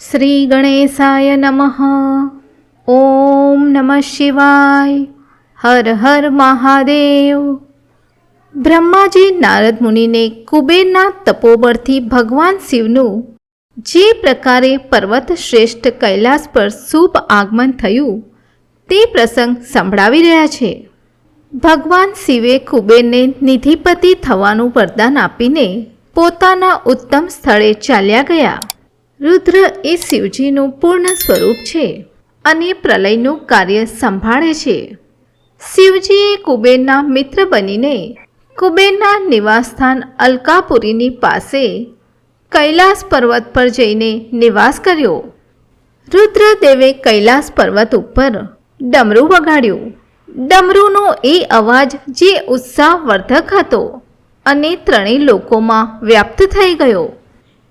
શ્રી ગણેશાય નમઃ ઓમ નમઃ શિવાય હર હર મહાદેવ બ્રહ્માજી નારદ મુનિને કુબેરના તપોબળથી ભગવાન શિવનું જે પ્રકારે પર્વત શ્રેષ્ઠ કૈલાસ પર શુભ આગમન થયું, તે પ્રસંગ સંભળાવી રહ્યા છે. ભગવાન શિવે કુબેરને નિધિપતિ થવાનું વરદાન આપીને પોતાના ઉત્તમ સ્થળે ચાલ્યા ગયા. રુદ્ર એ શિવજીનું પૂર્ણ સ્વરૂપ છે અને પ્રલયનું કાર્ય સંભાળે છે. શિવજીએ કુબેરના મિત્ર બનીને કુબેરના નિવાસસ્થાન અલકાપુરીની પાસે કૈલાસ પર્વત પર જઈને નિવાસ કર્યો. રુદ્રદેવે કૈલાસ પર્વત ઉપર ડમરું વગાડ્યું. ડમરૂનો એ અવાજ જે ઉત્સાહવર્ધક હતો અને ત્રણેય લોકોમાં વ્યાપ્ત થઈ ગયો.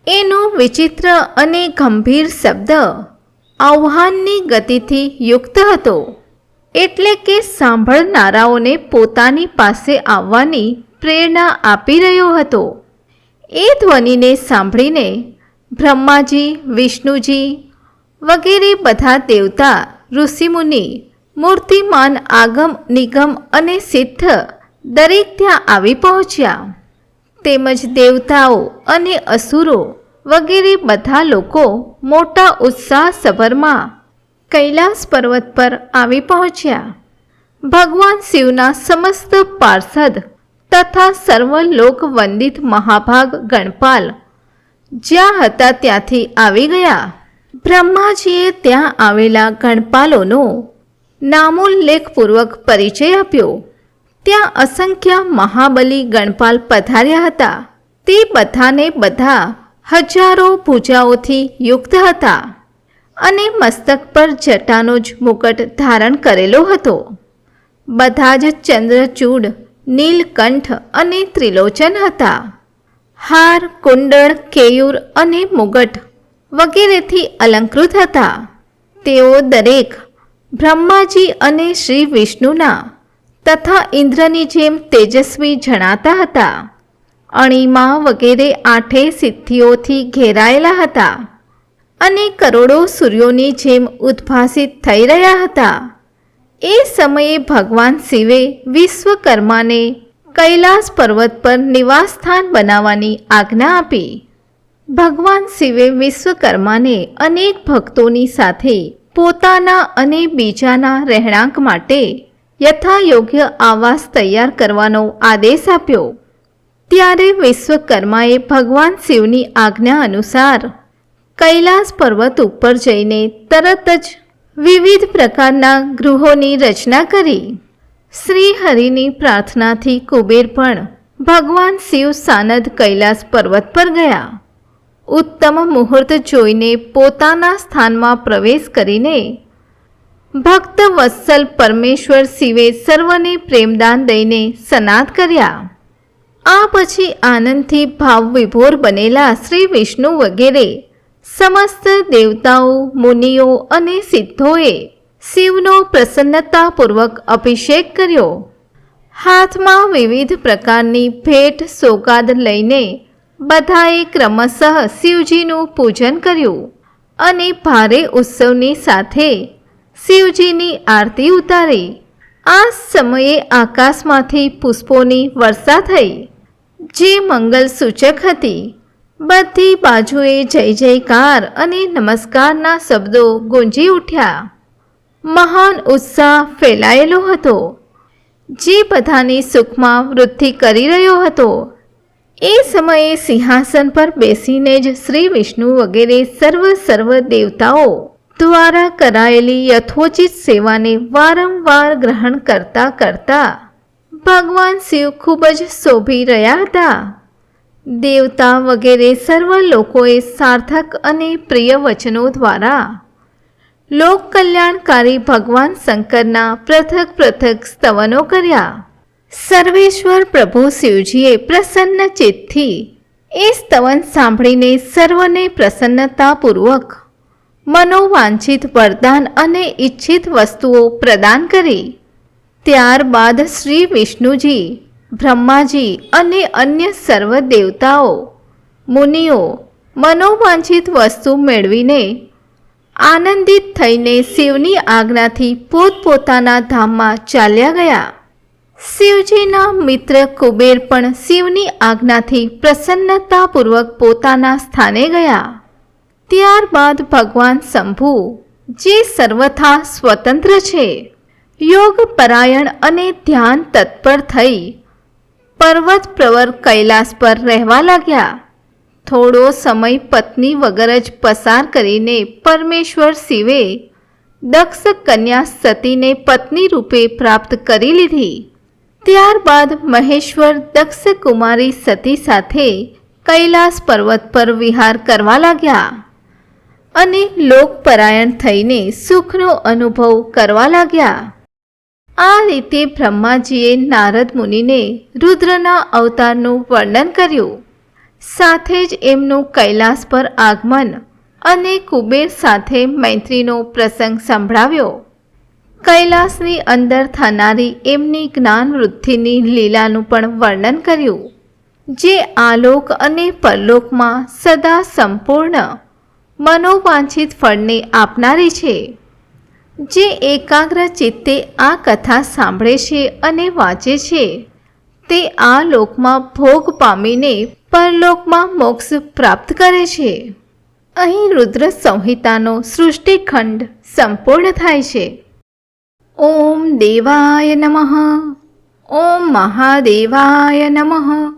એનો વિચિત્ર અને ગંભીર શબ્દ આહ્વાનની ગતિથી યુક્ત હતો. એટલે કે સાંભળનારાઓને પોતાની પાસે આવવાની પ્રેરણા આપી રહ્યો હતો. એ ધ્વનિને સાંભળીને બ્રહ્માજી, વિષ્ણુજી વગેરે બધા દેવતા, ઋષિમુનિ, મૂર્તિમાન, આગમ, નિગમ અને સિદ્ધ દરેક ત્યાં આવી પહોંચ્યા. તેમજ દેવતાઓ અને અસુરો વગેરે બધા લોકો મોટા ઉત્સાહ સભરમાં કૈલાસ પર્વત પર આવી પહોંચ્યા. ભગવાન શિવના સમસ્ત પાર્ષદ તથા સર્વ લોક વંદિત મહાભાગ ગણપાલ જ્યાં હતા ત્યાંથી આવી ગયા. બ્રહ્માજીએ ત્યાં આવેલા ગણપાલોનો નામોલ્લેખપૂર્વક પરિચય આપ્યો. ત્યાં અસંખ્ય મહાબલી ગણપાલ પધાર્યા હતા. તે બધાને બધા હજારો પૂજાઓથી યુક્ત હતા અને મસ્તક પર જટાનો જ મુકટ ધારણ કરેલો હતો. બધા જ ચંદ્રચૂડ, નીલકંઠ અને ત્રિલોચન હતા. હાર, કુંડળ, કેયુર અને મુગટ વગેરેથી અલંકૃત હતા. તેઓ દરેક બ્રહ્માજી અને શ્રી વિષ્ણુના તથા ઇન્દ્રની જેમ તેજસ્વી જણાતા હતા. અણીમાં વગેરે આઠે સિદ્ધિઓથી ઘેરાયેલા હતા અને કરોડો સૂર્યોની જેમ ઉદ્ભાસિત થઈ રહ્યા હતા. એ સમયે ભગવાન શિવે વિશ્વકર્માને કૈલાસ પર્વત પર નિવાસસ્થાન બનાવવાની આજ્ઞા આપી. ભગવાન શિવે વિશ્વકર્માને અનેક ભક્તોની સાથે પોતાના અને બીજાના રહેણાંક માટે યથાયોગ્ય આવાસ તૈયાર કરવાનો આદેશ આપ્યો. ત્યારે વિશ્વકર્માએ ભગવાન શિવની આજ્ઞા અનુસાર કૈલાસ પર્વત ઉપર જઈને તરત જ વિવિધ પ્રકારના ગૃહોની રચના કરી. શ્રી હરિની પ્રાર્થનાથી કુબેર પણ ભગવાન શિવ સાનદ કૈલાસ પર્વત પર ગયા. ઉત્તમ મુહૂર્ત જોઈને પોતાના સ્થાનમાં પ્રવેશ કરીને ભક્ત વત્સલ પરમેશ્વર શિવે સર્વને પ્રેમદાન દઈને સનાત કર્યા. આ પછી આનંદથી ભાવ વિભોર બનેલા શ્રી વિષ્ણુ વગેરે સમસ્ત દેવતાઓ, મુનિઓ અને સિદ્ધોએ શિવનો પ્રસન્નતાપૂર્વક અભિષેક કર્યો. હાથમાં વિવિધ પ્રકારની ભેટ સોગાદ લઈને બધાએ ક્રમશઃ શિવજીનું પૂજન કર્યું અને ભારે ઉત્સવની સાથે શિવજીની આરતી ઉતારી. આ સમયે આકાશમાંથી પુષ્પોની વર્ષા થઈ. જે મંગલ સૂચક હતી. બધી બાજુએ જય જયકાર અને નમસ્કારના શબ્દો ગુંજી ઉઠ્યા. મહાન ઉત્સાહ ફેલાયેલો હતો. જે બધાની સુખમાં વૃદ્ધિ કરી રહ્યો હતો. એ સમયે સિંહાસન પર બેસીને જ શ્રી વિષ્ણુ વગેરે સર્વ સર્વ દેવતાઓ દ્વારા કરાયેલી યથોચિત સેવાને વારંવાર ગ્રહણ કરતા કરતા ભગવાન શિવ ખૂબ જ શોભી રહ્યા હતા. દેવતા વગેરે સર્વ લોકોએ સાર્થક અને પ્રિય વચનો દ્વારા લોક કલ્યાણકારી ભગવાન શંકરના પૃથક પૃથક સ્તવનો કર્યા. સર્વેશ્વર પ્રભુ શિવજીએ પ્રસન્ન ચિત્તથી એ સ્તવન સાંભળીને સર્વને પ્રસન્નતાપૂર્વક મનોવાંછિત વરદાન અને ઈચ્છિત વસ્તુઓ પ્રદાન કરી. ત્યારબાદ શ્રી વિષ્ણુજી, બ્રહ્માજી અને અન્ય સર્વદેવતાઓ મુનિઓ મનોવાંછિત વસ્તુ મેળવીને આનંદિત થઈને શિવની આજ્ઞાથી પોતપોતાના ધામમાં ચાલ્યા ગયા. શિવજીના મિત્ર કુબેર પણ શિવની આજ્ઞાથી પ્રસન્નતાપૂર્વક પોતાના સ્થાને ગયા. ત્યારબાદ ભગવાન શંભુ, જે સર્વથા સ્વતંત્ર છે, યોગ, પરાયણ અને ધ્યાન તત્પર થઈ પર્વત પ્રવર કૈલાસ પર રહેવા લાગ્યા. થોડો સમય પત્ની વગર જ પસાર કરીને પરમેશ્વર શિવે દક્ષ કન્યા સતીને પત્ની રૂપે પ્રાપ્ત કરી લીધી. ત્યારબાદ મહેશ્વર દક્ષ કુમારી સતી સાથે કૈલાસ પર્વત પર વિહાર કરવા લાગ્યા. અને લોકપરાયણ થઈને સુખનો અનુભવ કરવા લાગ્યા. આ રીતે બ્રહ્માજીએ નારદ મુનિને રુદ્રના અવતારનું વર્ણન કર્યું. સાથે જ એમનું કૈલાસ પર આગમન અને કુબેર સાથે મૈત્રીનો પ્રસંગ સંભળાવ્યો. કૈલાસની અંદર થનારી એમની જ્ઞાનવૃદ્ધિની લીલાનું પણ વર્ણન કર્યું, જે આલોક અને પરલોકમાં સદા સંપૂર્ણ મનોવાંછિત ફળને આપનારી છે. જે એકાગ્ર ચિત્તે આ કથા સાંભળે છે અને વાંચે છે. તે આ લોકમાં ભોગ પામીને પરલોકમાં મોક્ષ પ્રાપ્ત કરે છે. અહીં રુદ્ર સંહિતાનો સૃષ્ટિખંડ સંપૂર્ણ થાય છે. ઓમ દેવાય નમઃ. ઓમ મહાદેવાય નમઃ.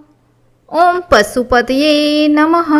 ઓમ પશુપતયે નમઃ.